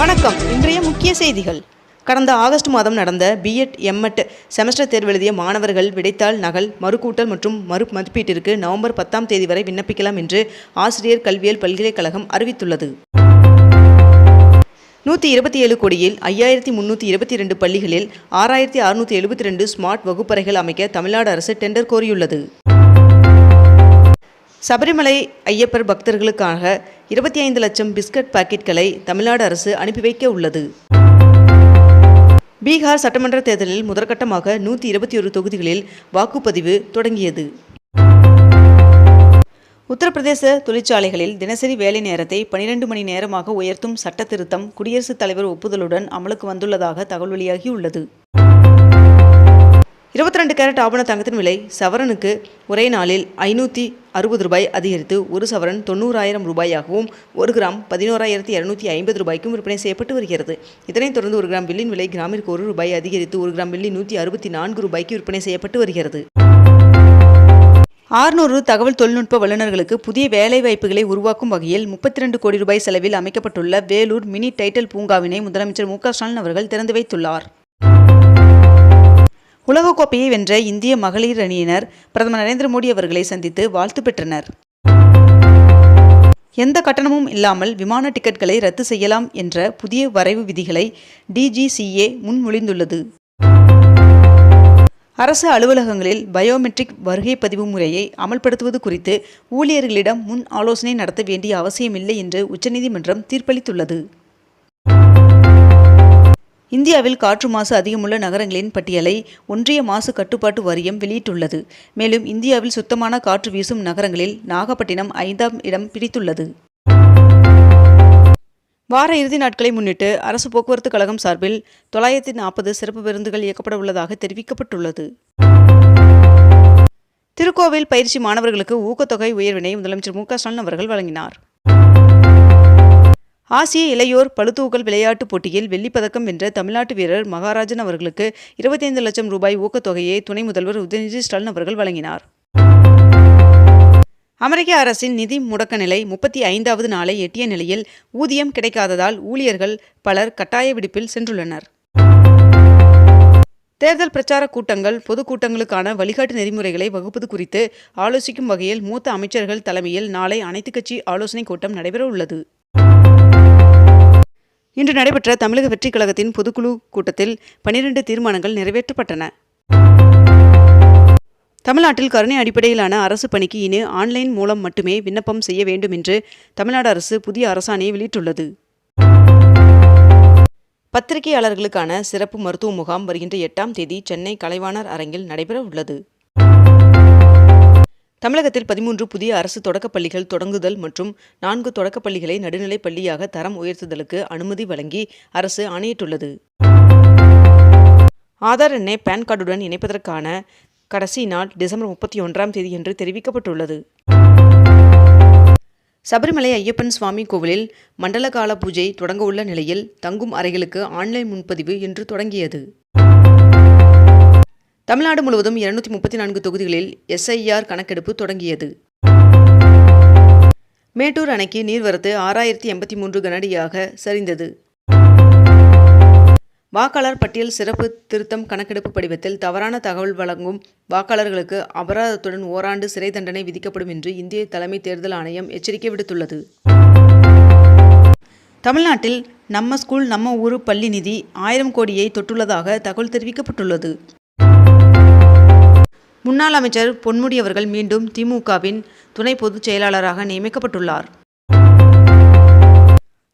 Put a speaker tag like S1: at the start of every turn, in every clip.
S1: வணக்கம். இன்றைய முக்கிய செய்திகள். கடந்த ஆகஸ்ட் மாதம் நடந்த பிஎட் எம்எட் செமஸ்டர் தேர்வு எழுதிய மாணவர்கள் விடைத்தாள் நகல் மறுக்கூட்டல் மற்றும் மறு மதிப்பீட்டிற்கு நவம்பர் பத்தாம் தேதி வரை விண்ணப்பிக்கலாம் என்று ஆசிரியர் கல்வியியல் பல்கலைக்கழகம் அறிவித்துள்ளது. நூற்றி இருபத்தி ஏழு கோடியில் ஐயாயிரத்தி முந்நூற்றி இருபத்தி ரெண்டு பள்ளிகளில் ஆறாயிரத்தி அறுநூற்றி எழுபத்தி ரெண்டு ஸ்மார்ட் வகுப்பறைகள் அமைக்க தமிழ்நாடு அரசு டெண்டர் கோரியுள்ளது. சபரிமலை ஐயப்பர் பக்தர்களுக்காக இருபத்தி ஐந்து லட்சம் பிஸ்கட் பாக்கெட்களை தமிழ்நாடு அரசு அனுப்பி வைக்க உள்ளது. பீகார் சட்டமன்ற தேர்தலில் முதற்கட்டமாக நூற்றி இருபத்தி ஒரு தொகுதிகளில் வாக்குப்பதிவு தொடங்கியது. உத்தரப்பிரதேச தொழிற்சாலைகளில் தினசரி வேலை நேரத்தை பனிரெண்டு மணி நேரமாக உயர்த்தும் சட்ட திருத்தம் குடியரசுத் தலைவர் ஒப்புதலுடன் அமலுக்கு வந்துள்ளதாக தகவல் வெளியாகியுள்ளது. இருபத்தி ரெண்டு கேரட் ஆபண தங்கத்தின் விலை சவரனுக்கு ஒரே நாளில் ஐநூற்றி அறுபது ரூபாய் அதிகரித்து ஒரு சவரன் தொண்ணூறாயிரம் ரூபாயாகவும் ஒரு கிராம் பதினோராயிரத்தி இரநூத்தி ஐம்பது ரூபாய்க்கும் விற்பனை செய்யப்பட்டு வருகிறது. இதனைத் தொடர்ந்து ஒரு கிராம் பில்லின் விலை கிராமிற்கு ஒரு ரூபாய் அதிகரித்து ஒரு கிராம் பில்லி நூற்றி அறுபத்தி நான்கு ரூபாய்க்கு விற்பனை செய்யப்பட்டு வருகிறது. ஆறுநூறு தகவல் தொழில்நுட்ப வல்லுநர்களுக்கு புதிய வேலைவாய்ப்புகளை உருவாக்கும் வகையில் முப்பத்தி ரெண்டு கோடி ரூபாய் செலவில் அமைக்கப்பட்டுள்ள வேலூர் மினி டைட்டில் பூங்காவினை முதலமைச்சர் மு க ஸ்டாலின் அவர்கள் திறந்து வைத்துள்ளார். உலகக்கோப்பையை வென்ற இந்திய மகளிர் அணியினர் பிரதமர் நரேந்திர மோடி அவர்களை சந்தித்து வாழ்த்து பெற்றனர். எந்த கட்டணமும் இல்லாமல் விமான டிக்கெட்களை ரத்து செய்யலாம் என்ற புதிய வரைவு விதிகளை டிஜிசிஏ முன்மொழிந்துள்ளது. அரசு அலுவலகங்களில் பயோமெட்ரிக் வருகை பதிவு முறையை அமல்படுத்துவது குறித்து ஊழியர்களிடம் முன் ஆலோசனை நடத்த வேண்டிய அவசியமில்லை என்று உச்சநீதிமன்றம் தீர்ப்பளித்துள்ளது. இந்தியாவில் காற்று மாசு அதிகமுள்ள நகரங்களின் பட்டியலை ஒன்றிய மாசு கட்டுப்பாட்டு வாரியம் வெளியிட்டுள்ளது. மேலும் இந்தியாவில் சுத்தமான காற்று வீசும் நகரங்களில் நாகப்பட்டினம் ஐந்தாம் இடம் பிடித்துள்ளது. வார இறுதி நாட்களை முன்னிட்டு அரசு போக்குவரத்து கழகம் சார்பில் தொள்ளாயிரத்தி நாற்பது சிறப்பு பேருந்துகள் இயக்கப்பட உள்ளதாக தெரிவிக்கப்பட்டுள்ளது. திருக்கோவில் பயிற்சி மாணவர்களுக்கு ஊக்கத்தொகை உயர்வினை முதலமைச்சர் மு க ஸ்டாலின் அவர்கள் வழங்கினார். ஆசிய இளையோர் பளுதூக்கல் விளையாட்டுப் போட்டியில் வெள்ளிப்பதக்கம் வென்ற தமிழ்நாட்டு வீரர் மகாராஜன் அவர்களுக்கு இருபத்தைந்து லட்சம் ரூபாய் ஊக்கத்தொகையை துணை முதல்வர் உதயநிதி ஸ்டாலின் அவர்கள் வழங்கினார். அமெரிக்க அரசின் நிதி முடக்க நிலை முப்பத்தி ஐந்தாவது நாளை எட்டிய நிலையில் ஊதியம் கிடைக்காததால் ஊழியர்கள் பலர் கட்டாய விடுப்பில் சென்றுள்ளனர். தேர்தல் பிரச்சார கூட்டங்கள் பொதுக்கூட்டங்களுக்கான வழிகாட்டு நெறிமுறைகளை வகுப்பது குறித்து ஆலோசிக்கும் வகையில் மூத்த அமைச்சர்கள் தலைமையில் நாளை அனைத்துக் கட்சி ஆலோசனைக் கூட்டம் நடைபெற உள்ளது இன்று நடைபெற்ற தமிழக வெற்றிக் கழகத்தின் பொதுக்குழு கூட்டத்தில் பனிரெண்டு தீர்மானங்கள் நிறைவேற்றப்பட்டன. தமிழ்நாட்டில் கருணை அடிப்படையிலான அரசு பணிக்கு இனி ஆன்லைன் மூலம் மட்டுமே விண்ணப்பம் செய்ய வேண்டும் என்று தமிழ்நாடு அரசு புதிய அரசாணையை வெளியிட்டுள்ளது. பத்திரிகையாளர்களுக்கான சிறப்பு மருத்துவ முகாம் வருகின்ற எட்டாம் தேதி சென்னை கலைவாணர் அரங்கில் நடைபெற உள்ளது தமிழகத்தில் பதிமூன்று புதிய அரசு தொடக்கப் பள்ளிகள் தொடங்குதல் மற்றும் நான்கு தொடக்கப் பள்ளிகளை நடுநிலைப் பள்ளியாக தரம் உயர்த்துதலுக்கு அனுமதி வழங்கி அரசு ஆணையிட்டுள்ளது. ஆதார் எண்ணை பான் கார்டுடன் இணைப்பதற்கான கடைசி நாள் டிசம்பர் முப்பத்தி ஒன்றாம் தேதி என்று தெரிவிக்கப்பட்டுள்ளது. சபரிமலை ஐயப்பன் சுவாமி கோவிலில் மண்டலகால பூஜை தொடங்க உள்ள நிலையில் தங்கும் அறைகளுக்கு ஆன்லைன் முன்பதிவு இன்று தொடங்கியது. தமிழ்நாடு முழுவதும் இருநூத்தி முப்பத்தி நான்கு தொகுதிகளில் எஸ்ஐஆர் கணக்கெடுப்பு தொடங்கியது. மேட்டூர் அணைக்கு நீர்வரத்து ஆறாயிரத்தி எண்பத்தி மூன்று கனடியாக சரிந்தது. வாக்காளர் பட்டியல் சிறப்பு திருத்தம் கணக்கெடுப்பு படிவத்தில் தவறான தகவல் வழங்கும் வாக்காளர்களுக்கு அபராதத்துடன் ஓராண்டு சிறை தண்டனை விதிக்கப்படும் என்று இந்திய தலைமை தேர்தல் ஆணையம் எச்சரிக்கை விடுத்துள்ளது. தமிழ்நாட்டில் நம்ம ஸ்கூல் நம்ம ஊரு பள்ளி நிதி ஆயிரம் கோடியை தொட்டுள்ளதாக தகவல் தெரிவிக்கப்பட்டுள்ளது. முன்னாள் அமைச்சர் பொன்முடி அவர்கள் மீண்டும் திமுகவின் துணை பொதுச் செயலாளராக நியமிக்கப்பட்டுள்ளார்.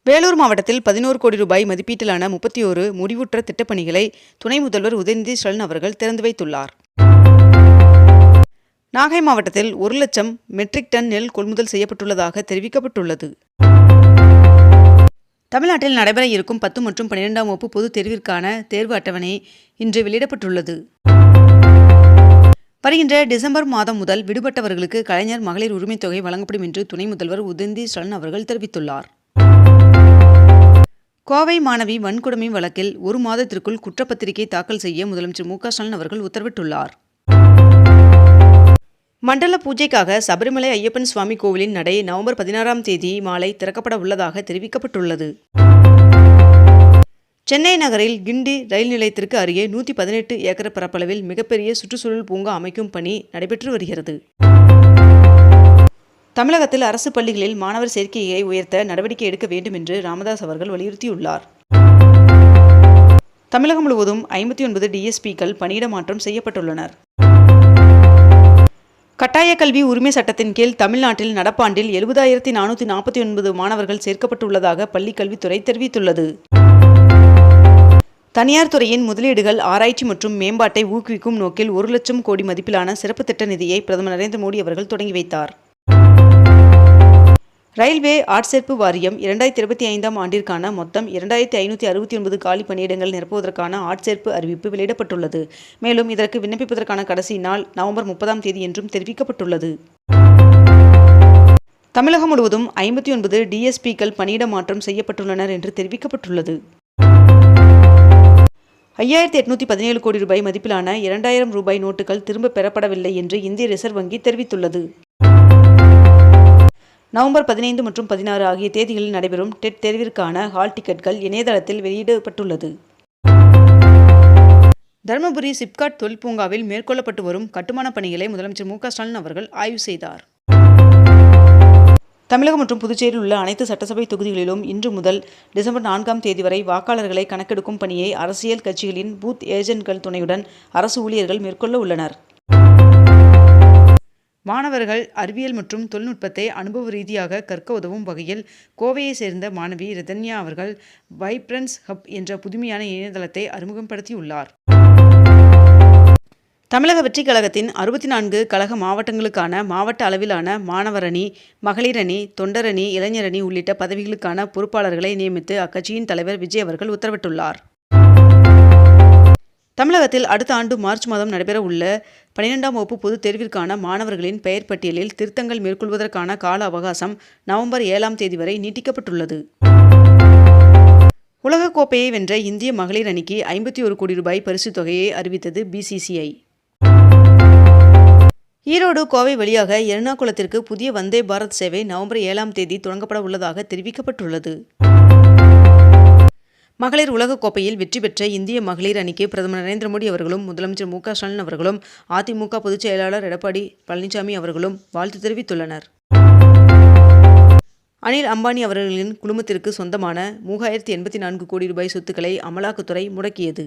S1: வேலூர் மாவட்டத்தில் பதினோரு கோடி ரூபாய் மதிப்பீட்டிலான முப்பத்தி ஒரு முடிவுற்ற திட்டப்பணிகளை துணை முதல்வர் உதயநிதி ஸ்டாலின் அவர்கள் திறந்து வைத்துள்ளார். நாகை மாவட்டத்தில் ஒரு லட்சம் மெட்ரிக் டன் நெல் கொள்முதல் செய்யப்பட்டுள்ளதாக தெரிவிக்கப்பட்டுள்ளது. தமிழ்நாட்டில் நடைபெற இருக்கும் பத்து மற்றும் பன்னிரெண்டாம் வகுப்பு பொதுத் தேர்விற்கான தேர்வு அட்டவணை இன்று வெளியிடப்பட்டுள்ளது. வருகின்ற டிசம்பர் மாதம் முதல் விடுபட்டவர்களுக்கு கலைஞர் மகளிர் உரிமைத் தொகை வழங்கப்படும் என்று துணை முதல்வர் உதயநிதி ஸ்டாலின் அவர்கள் தெரிவித்துள்ளார். கோவை மாணவி வன்கொடுமை வழக்கில் ஒரு மாதத்திற்குள் குற்றப்பத்திரிகை தாக்கல் செய்ய முதலமைச்சர் மு ஸ்டாலின் அவர்கள் உத்தரவிட்டுள்ளார். மண்டல பூஜைக்காக சபரிமலை ஐயப்பன் சுவாமி கோவிலின் நடை நவம்பர் பதினாறாம் தேதி மாலை திறக்கப்பட உள்ளதாக தெரிவிக்கப்பட்டுள்ளது. சென்னை நகரில் கிண்டி ரயில் நிலையத்திற்கு அருகே நூற்றி பதினெட்டு ஏக்கர் பரப்பளவில் மிகப்பெரிய சுற்றுச்சூழல் பூங்கா அமைக்கும் பணி நடைபெற்று வருகிறது. தமிழகத்தில் அரசு பள்ளிகளில் மாணவர் சேர்க்கையை உயர்த்த நடவடிக்கை எடுக்க வேண்டும் என்று ராமதாஸ் அவர்கள் வலியுறுத்தியுள்ளார். தமிழகம் முழுவதும் ஐம்பத்தி ஒன்பது டிஎஸ்பிக்கள் பணியிட மாற்றம் செய்யப்பட்டுள்ளனர். கட்டாய கல்வி உரிமை சட்டத்தின் கீழ் தமிழ்நாட்டில் நடப்பாண்டில் எழுபதாயிரத்தி நானூற்றி நாற்பத்தி ஒன்பது மாணவர்கள் சேர்க்கப்பட்டுள்ளதாக பள்ளிக் கல்வித்துறை தெரிவித்துள்ளது. தனியார் துறையின் முதலீடுகள் ஆராய்ச்சி மற்றும் மேம்பாட்டை ஊக்குவிக்கும் நோக்கில் ஒரு லட்சம் கோடி மதிப்பிலான சிறப்பு திட்ட நிதியை பிரதமர் நரேந்திர மோடி அவர்கள் தொடங்கி வைத்தார். ரயில்வே ஆட்சேர்ப்பு வாரியம் இரண்டாயிரத்தி இருபத்தி ஐந்தாம் ஆண்டிற்கான மொத்தம் இரண்டாயிரத்தி ஐநூற்றி அறுபத்தி ஒன்பது காலி பணியிடங்கள் நிரப்புவதற்கான ஆட்சேர்ப்பு அறிவிப்பு வெளியிடப்பட்டுள்ளது. மேலும் இதற்கு விண்ணப்பிப்பதற்கான கடைசி நாள் நவம்பர் முப்பதாம் தேதி என்றும் தெரிவிக்கப்பட்டுள்ளது. தமிழகம் முழுவதும் ஐம்பத்தி ஒன்பது டிஎஸ்பிக்கள் பணியிட மாற்றம் செய்யப்பட்டுள்ளனர் என்று தெரிவிக்கப்பட்டுள்ளது. ஐயாயிரத்தி எட்நூற்றி பதினேழு கோடி ரூபாய் மதிப்பிலான இரண்டாயிரம் ரூபாய் நோட்டுகள் திரும்பப் பெறப்படவில்லை என்று இந்திய ரிசர்வ் வங்கி தெரிவித்துள்ளது. நவம்பர் பதினைந்து மற்றும் பதினாறு ஆகிய தேதிகளில் நடைபெறும் டெட் தேர்விற்கான ஹால் டிக்கெட்கள் இணையதளத்தில் வெளியிடப்பட்டுள்ளது. தருமபுரி சிப்காட் தொழில் பூங்காவில் மேற்கொள்ளப்பட்டு வரும் கட்டுமானப் பணிகளை முதலமைச்சர் மு க ஸ்டாலின் அவர்கள் ஆய்வு செய்தார். தமிழகம் மற்றும் புதுச்சேரியில் உள்ள அனைத்து சட்டசபை தொகுதிகளிலும் இன்று முதல் டிசம்பர் நான்காம் தேதி வரை வாக்காளர்களை கணக்கெடுக்கும் பணியை அரசியல் கட்சிகளின் பூத் ஏஜென்ட்கள் துணையுடன் அரசு ஊழியர்கள் மேற்கொள்ள உள்ளனர். மாணவர்கள் அறிவியல் மற்றும் தொழில்நுட்பத்தை அனுபவ ரீதியாக கற்க உதவும் வகையில் கோவையை சேர்ந்த மாணவி ரிதன்யா அவர்கள் வைப்ரன்ஸ் ஹப் என்ற புதுமையான இணையதளத்தை அறிமுகப்படுத்தியுள்ளார். தமிழக வெற்றிக் கழகத்தின் அறுபத்தி நான்கு கழக மாவட்டங்களுக்கான மாவட்ட அளவிலான மாணவரணி மகளிரணி மகளிர் அணி இளைஞர் அணி உள்ளிட்ட பதவிகளுக்கான பொறுப்பாளர்களை நியமித்து அக்கட்சியின் தலைவர் விஜய் அவர்கள் உத்தரவிட்டுள்ளார். தமிழகத்தில் அடுத்த ஆண்டு மார்ச் மாதம் நடைபெற உள்ள பனிரெண்டாம் வகுப்பு பொதுத் தேர்விற்கான மாணவர்களின் பெயர் பட்டியலில் திருத்தங்கள் மேற்கொள்வதற்கான கால அவகாசம் நவம்பர் ஏழாம் தேதி வரை நீட்டிக்கப்பட்டுள்ளது. உலகக்கோப்பையை வென்ற இந்திய மகளிர் அணிக்கு ஐம்பத்தி ஒரு கோடி ரூபாய் பரிசுத் தொகையை அறிவித்தது பிசிசிஐ ஈரோடு கோவை வழியாக எர்ணாகுளத்திற்கு புதிய வந்தே பாரத் சேவை நவம்பர் ஏழாம் தேதி தொடங்கப்பட உள்ளதாக தெரிவிக்கப்பட்டுள்ளது. மகளிர் உலகக்கோப்பையில் வெற்றி பெற்ற இந்திய மகளிர் அணிக்கு பிரதமர் நரேந்திர மோடி அவர்களும் முதலமைச்சர் மு க ஸ்டாலின் அவர்களும் அதிமுக பொதுச் செயலாளர் எடப்பாடி பழனிசாமி அவர்களும் வாழ்த்து தெரிவித்துள்ளனர். அனில் அம்பானி அவர்களின் குழுமத்திற்கு சொந்தமான மூவாயிரத்தி எண்பத்தி நான்கு கோடி ரூபாய் சொத்துக்களை அமலாக்கத்துறை முடக்கியது.